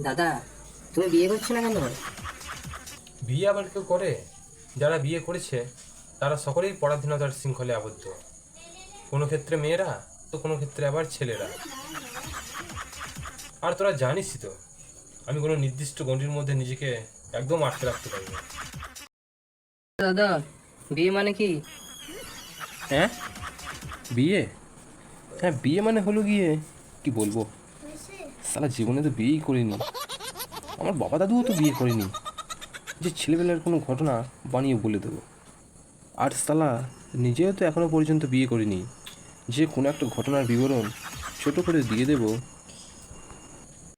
দাদা তুমি বিয়ে করছ না কেন? বিয়ে আবার কেউ করে? যারা বিয়ে করেছে তারা সকলেই পরাধীনতার শৃঙ্খলে আবদ্ধ। কোনো ক্ষেত্রে মেয়েরা তো কোনো ক্ষেত্রে আবার ছেলেরা। আর তোরা জানিসই তো আমি কোনো নির্দিষ্ট গণ্ডির মধ্যে নিজেকে একদম আটকে রাখতে পারি না। দাদা বিয়ে মানে কি? হ্যাঁ? বিয়ে? হ্যাঁ বিয়ে মানে হলো গিয়ে কি বলব? সালা জীবনে তো বিয়েই করিনি। আমার বাবা দাদুও তো বিয়ে করেনি। যে ছেলেবেলার কোনো ঘটনা বানিয়ে বলে দেবো। আর সালা নিজেও তো এখনও পর্যন্ত বিয়ে করিনি। যে কোনো একটা ঘটনার বিবরণ ছোট করে দিয়ে দেবো।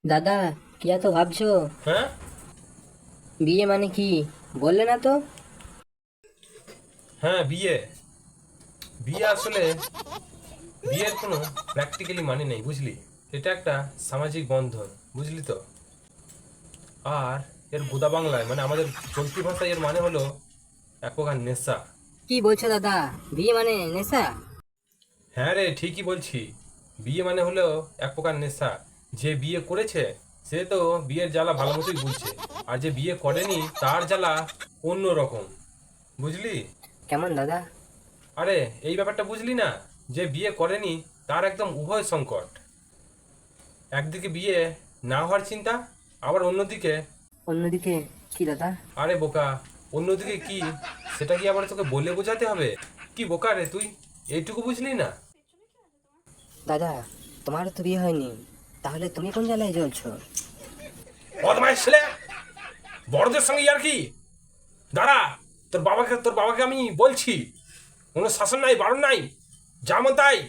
দাদা কি এত ভাবছ? হ্যাঁ? বিয়ে মানে কি? বললে না তো। হ্যাঁ বিয়ে। বিয়ে আসলে বিয়ের কোনো প্র্যাকটিক্যালি মানে নেই বুঝলি? এটা একটা সামাজিক বন্ধন বুঝলি তো? আর এর গোদা বাংলায় মানে আমাদের চলতি ভাষায় এর মানে হলো এক প্রকার নেশা। কি বলছো দাদা? বিয়ে মানে নেশা? হ্যাঁ রে ঠিকই বলছি। বিয়ে মানে হলো এক প্রকার নেশা। যে বিয়ে করেছে সে তো বিয়ের জ্বালা ভালো মতোই বুঝছে। আর যে বিয়ে করেনি তার জ্বালা অন্য রকম। বুঝলি? কেমন দাদা? আরে এই ব্যাপারটা বুঝলি না? যে বিয়ে করেনি তার একদম উভয় সংকট। একদিকে বিয়ে না হওয়ার চিন্তা আবার অন্যদিকে? অন্যদিকে কি দাদা? আরে বোকা অন্যদিকে কি? সেটা কি আবার তোকে বলে বোঝাতে হবে? কি বোকা রে তুই? এইটুকু বুঝলি না? দাদা তোমার তো বিয়ে হয়নি। তাহলে তুমি কোন জ্বালায় জ্বলছো? বদমাইশ ছেলে! বড়দের সঙ্গে আর কি? দাঁড়া তোর বাবাকে তোর বাবাকে আমি বলছি। কোনো শাসন নাই বারণ নাই। যেমন তাই।